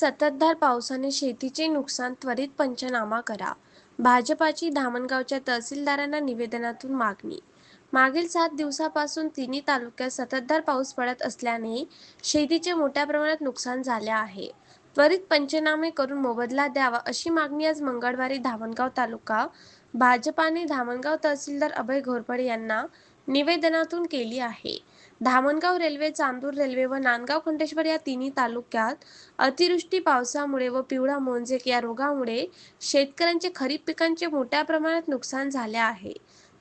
संततधार पावसाने शेतीचे नुकसान त्वरित पंचनामा करा. भाजपाची धामणगावच्या तहसीलदारांना निवेदनातून मागणी मागील सात दिवसापासून तिन्ही तालुक्यात सततधार पाऊस पडत असल्याने शेतीचे मोठ्या प्रमाणात नुकसान झाले आहे. त्वरित पंचनामे करून मोबदला द्यावा अशी मागणी आज मंगळवारी धामणगाव तालुका भाजपाने धामणगाव तहसीलदार अभय घोरपडे यांना निवेदनातून केली आहे. धामणगाव रेल्वे चांदूर रेल्वे व नांदगाव खंडेश्वर या तिन्ही तालुक्यात अतिवृष्टी पावसामुळे व पिवळा मोंजेक या रोगामुळे शेतकऱ्यांचे खरीप पिकांचे मोठ्या प्रमाणात नुकसान झाले आहे.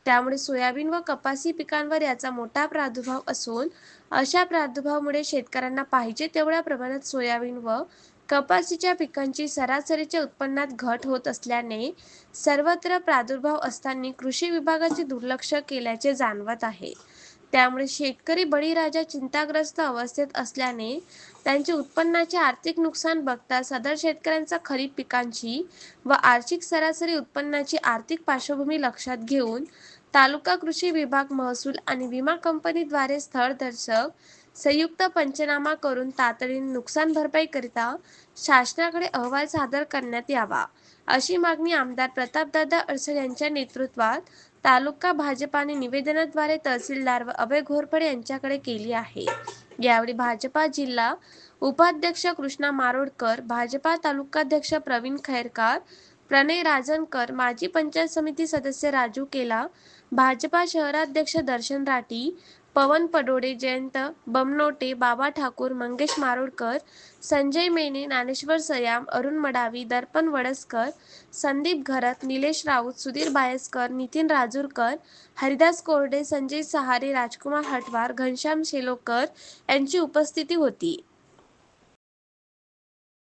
त्यामुळे सोयाबीन व कपासी पिकांवर याचा मोठा प्रादुर्भाव असून अशा प्रादुर्भावामुळे शेतकऱ्यांना पाहिजे तेवढ्या प्रमाणात सोयाबीन व कपाशीच्या पिकांची सरासरीच्या उत्पन्नात घट होत असल्याने सर्वत्र प्रादुर्भाव असताना कृषी विभागाचे दुर्लक्ष केल्याचे जाणवत आहे. त्यामुळे शेतकरी बळीराजा चिंताग्रस्त अवस्थेत असल्याने त्यांचे उत्पन्नाचे आर्थिक नुकसान बघता सदर शेतकऱ्यांचा खरीप पिकांची व आर्थिक सरासरी उत्पन्नाची आर्थिक पार्श्वभूमी लक्षात घेऊन तालुका कृषी विभाग, महसूल आणि विमा कंपनीद्वारे स्थळदर्शक संयुक्त पंचनामा करून तातडीने नुकसान भरपाईकरिता शासनाकडे अहवाल सादर करण्यात यावा, अशी मागणी आमदार प्रतापदादा अडसर यांच्या नेतृत्वात तालुका भाजपाने निवेदनाद्वारे तहसीलदार व अभय घोरपडे यांच्याकडे केली आहे. यावेळी भाजपा जिल्हा उपाध्यक्ष कृष्णा मारोडकर, भाजपा तालुकाध्यक्ष प्रवीण खैरकार, प्रणय राजनकर माजी पंचायत समिती सदस्य राजू केला, भाजपा शहराध्यक्ष दर्शन राठी, पवन पडोडे जयंत बमनोटे, बाबा ठाकूर, मंगेश मारोडकर, संजय मेने, ज्ञानेश्वर सयाम, अरुण मडावी, दर्पण वडसकर, संदीप घरत, निलेश राऊत, सुधीर बायस्कर, नितीन राजूरकर, हरिदास कोरडे, संजय सहारे, राजकुमार हटवार, घनश्याम शेलोकर यांची उपस्थिती होती.